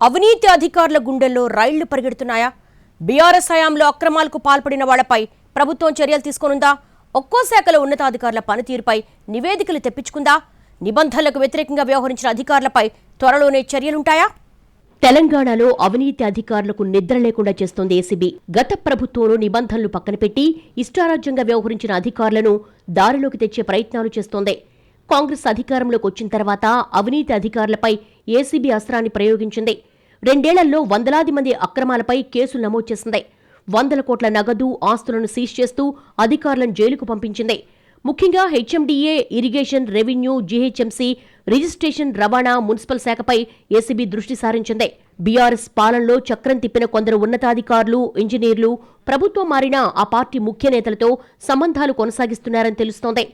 అవినీతి అధికారుల గుండెల్లో రైళ్ళు పరిగెడుతున్నాయా? బీఆర్ఎస్ హయాంలో అక్రమాలకు పాల్పడిన వాళ్ళపై ప్రభుత్వం చర్యలు తీసుకోనుందా? ఒక్కో శాఖలో ఉన్నతాధికారుల పనితీరుపై నివేదికలు తెప్పించుకుందా? నిబంధనలకు వ్యతిరేకంగా వ్యవహరించిన అధికారులపై త్వరలోనే చర్యలుంటాయా? తెలంగాణలో అవినీతి అధికారులకు నిద్ర లేకుండా చేస్తోంది ఏసీబీ గత ప్రభుత్వంలో నిబంధనలు పక్కన పెట్టి ఇష్టారాజ్యంగా వ్యవహరించిన అధికారులను దారిలోకి తెచ్చే ప్రయత్నాలు చేస్తోంది. కాంగ్రెస్ అధికారంలోకి వచ్చిన తర్వాత అవినీతి అధికారులపై ఏసీబీ అస్త్రాన్ని ప్రయోగించింది. రెండేళ్ళలో వందలాది మంది అక్రమాలపై కేసులు నమోదు చేసింది. వందల కోట్ల నగదు ఆస్తులను సీజ్ చేస్తూ అధికారులను జైలుకు పంపించింది. ముఖ్యంగా HMDA irrigation revenue GHMC registration రవాణా మున్సిపల్ శాఖపై ఏసీబీ దృష్టి సారించింది. బీఆర్ఎస్ పాలనలో చక్రం తిప్పిన కొందరు ఉన్నతాధికారులు ఇంజనీర్లు ప్రభుత్వం మారిన ఆ పార్టీ ముఖ్య నేతలతో సంబంధాలు కొనసాగిస్తున్నారని తెలుస్తోంది.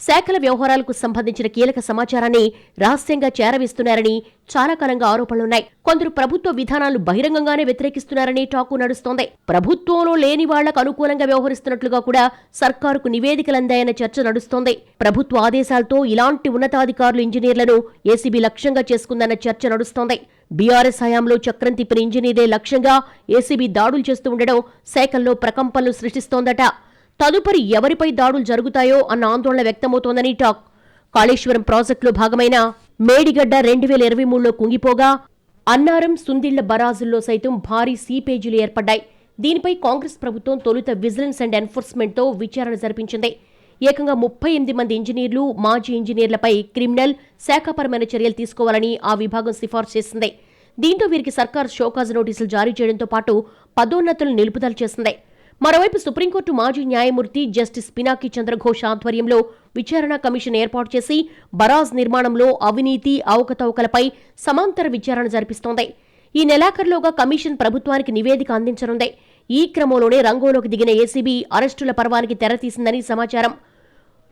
శాఖల వ్యవహారాలకు సంబంధించిన కీలక సమాచారాన్ని రహస్యంగా చేరవేస్తున్నారని చాలా కాలంగా ఆరోపణలున్నాయి. కొందరు ప్రభుత్వ విధానాలు బహిరంగంగానే వ్యతిరేకిస్తున్నారని టాకు నడుస్తోంది. ప్రభుత్వంలో లేని వాళ్ళకు అనుకూలంగా వ్యవహరిస్తున్నట్లుగా కూడా సర్కారుకు నివేదికలందాయన్న చర్చ నడుస్తోంది. ప్రభుత్వ ఆదేశాలతో ఇలాంటి ఉన్నతాధికారులు ఇంజనీర్లను ఏసీబీ లక్ష్యంగా చేసుకుందన్న చర్చ నడుస్తోంది. బీఆర్ఎస్ హయాంలో చక్రం తిప్పిన ఇంజనీరే లక్ష్యంగా ఏసీబీ దాడులు చేస్తూ ఉండడం శాఖల్లో ప్రకంపనలు సృష్టిస్తోందట. తదుపరి ఎవరిపై దాడులు జరుగుతాయో అన్న ఆందోళన వ్యక్తమవుతోందని టాక్. కాళేశ్వరం ప్రాజెక్టులో భాగమైన మేడిగడ్డ రెండు వేల ఇరవై మూడులో కుంగిపోగా అన్నారం సుందిళ్ళ బరాజుల్లో సైతం భారీ సీపేజీలు ఏర్పడ్డాయి. దీనిపై కాంగ్రెస్ ప్రభుత్వం తొలుత విజిలెన్స్ అండ్ ఎన్ఫోర్స్మెంట్తో విచారణ జరిపించింది. ఏకంగా ముప్పై ఎనిమిది మంది ఇంజనీర్లు మాజీ ఇంజనీర్లపై క్రిమినల్ శాఖాపరమైన చర్యలు తీసుకోవాలని ఆ విభాగం సిఫార్సు చేసింది. దీంతో వీరికి సర్కార్ షోకాజ్ నోటీసులు జారీ చేయడంతో పాటు పదోన్నతులు నిలుపుదల చేసింది. మరోవైపు సుప్రీంకోర్టు మాజీ న్యాయమూర్తి జస్టిస్ పినాకి చంద్రఘోష్ ఆధ్వర్యంలో విచారణ కమిషన్ ఏర్పాటు చేసి బరాజ్ నిర్మాణంలో అవినీతి అవకతవకలపై సమాంతర విచారణ జరిపిస్తోంది. ఈ నెలాఖరులోగా కమిషన్ ప్రభుత్వానికి నివేదిక అందించనుంది. ఈ క్రమంలోనే రంగంలోకి దిగిన ఏసీబీ అరెస్టుల పర్వానికి తెరతీసిందని సమాచారం.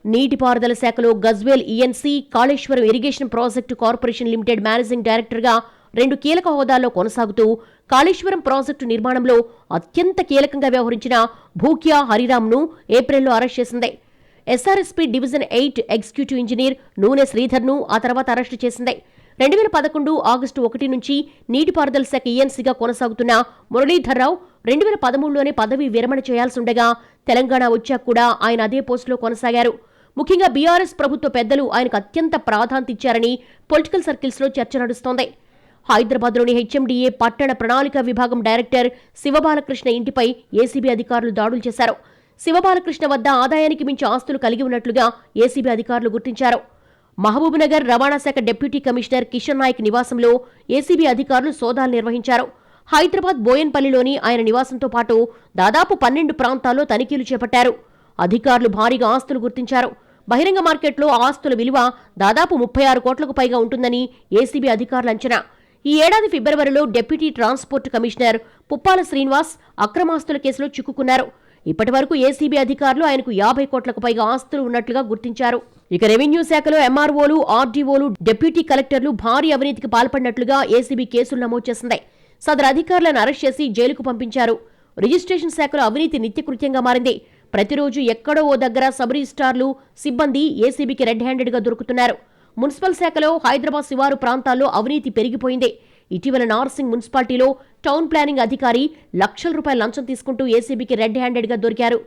నీటిపారుదల శాఖలో Gajwel ENC Kaleshwaram irrigation project corporation limited managing డైరెక్టర్గా రెండు కీలక హోదాల్లో కొనసాగుతూ కాళేశ్వరం ప్రాజెక్టు నిర్మాణంలో అత్యంత కీలకంగా వ్యవహరించిన భూక్యా హరిరామ్ను ఏప్రిల్లో అరెస్ట్ చేసింది. SRSP division eight executive engineer Nune శ్రీధర్ను ఆ తర్వాత అరెస్టు చేసింది. రెండు వేల పదకొండు ఆగస్టు ఒకటి నుంచి నీటిపారుదల శాఖ ఈఎన్సీగా కొనసాగుతున్న మురళీధర్రావు రెండు వేల పదమూడులోనే పదవి విరమణ చేయాల్సి ఉండగా తెలంగాణ వచ్చాక కూడా ఆయన అదే పోస్టులో కొనసాగారు. ముఖ్యంగా బీఆర్ఎస్ ప్రభుత్వ పెద్దలు ఆయనకు అత్యంత ప్రాధాన్యత ఇచ్చారని పొలిటికల్ సర్కిల్స్లో చర్చ నడుస్తోంది. హైదరాబాద్లోని హెచ్ఎండిఏ పట్టణ ప్రణాళిక విభాగం డైరెక్టర్ శివబాలకృష్ణ ఇంటిపై ఏసీబీ అధికారులు దాడులు చేశారు. శివబాలకృష్ణ వద్ద ఆదాయానికి మించి ఆస్తులు కలిగి ఉన్నట్లుగా ఏసీబీ అధికారులు గుర్తించారు. మహబూబ్నగర్ రవాణా శాఖ డిప్యూటీ కమిషనర్ కిషన్ నాయక్ నివాసంలో ఏసీబీ అధికారులు సోదాలు నిర్వహించారు. హైదరాబాద్ బోయన్పల్లిలోని ఆయన నివాసంతో పాటు దాదాపు పన్నెండు ప్రాంతాల్లో తనిఖీలు చేపట్టారు. అధికారులు భారీగా ఆస్తులు గుర్తించారు. బహిరంగ మార్కెట్లో ఆస్తుల విలువ దాదాపు ముప్పై ఆరు కోట్లకు పైగా ఉంటుందని ఏసీబీ అధికారులు అంచనా. ఈ ఏడాది ఫిబ్రవరిలో deputy transport commissioner Puppala Srinivas అక్రమాస్తుల కేసులో చిక్కుకున్నారు. ఇప్పటి వరకు ఏసీబీ అధికారులు ఆయనకు యాభై కోట్లకు పైగా ఆస్తులు ఉన్నట్లుగా గుర్తించారు. ఇక రెవెన్యూ శాఖలో ఎంఆర్ఓలు ఆర్డీఓలు డిప్యూటీ కలెక్టర్లు భారీ అవినీతికి పాల్పడినట్లుగా ఏసీబీ కేసులు నమోదు చేసింది. సదరు అధికారులను అరెస్ట్ చేసి జైలుకు పంపించారు. రిజిస్ట్రేషన్ శాఖలో అవినీతి నిత్యకృత్యంగా మారింది. ప్రతిరోజు ఎక్కడో ఓ దగ్గర సబ్ రిజిస్టార్లు సిబ్బంది ఏసీబీకి రెడ్ హ్యాండెడ్గా దొరుకుతున్నారు. మున్సిపల్ శాఖలో హైదరాబాద్ శివారు ప్రాంతాల్లో అవినీతి పెరిగిపోయింది. ఇటీవల నార్సింగ్ మున్సిపాలిటీలో టౌన్ ప్లానింగ్ అధికారి లక్షల రూపాయల లంచం తీసుకుంటూ ఏసీబీకి రెడ్ హ్యాండెడ్గా దొరికారు.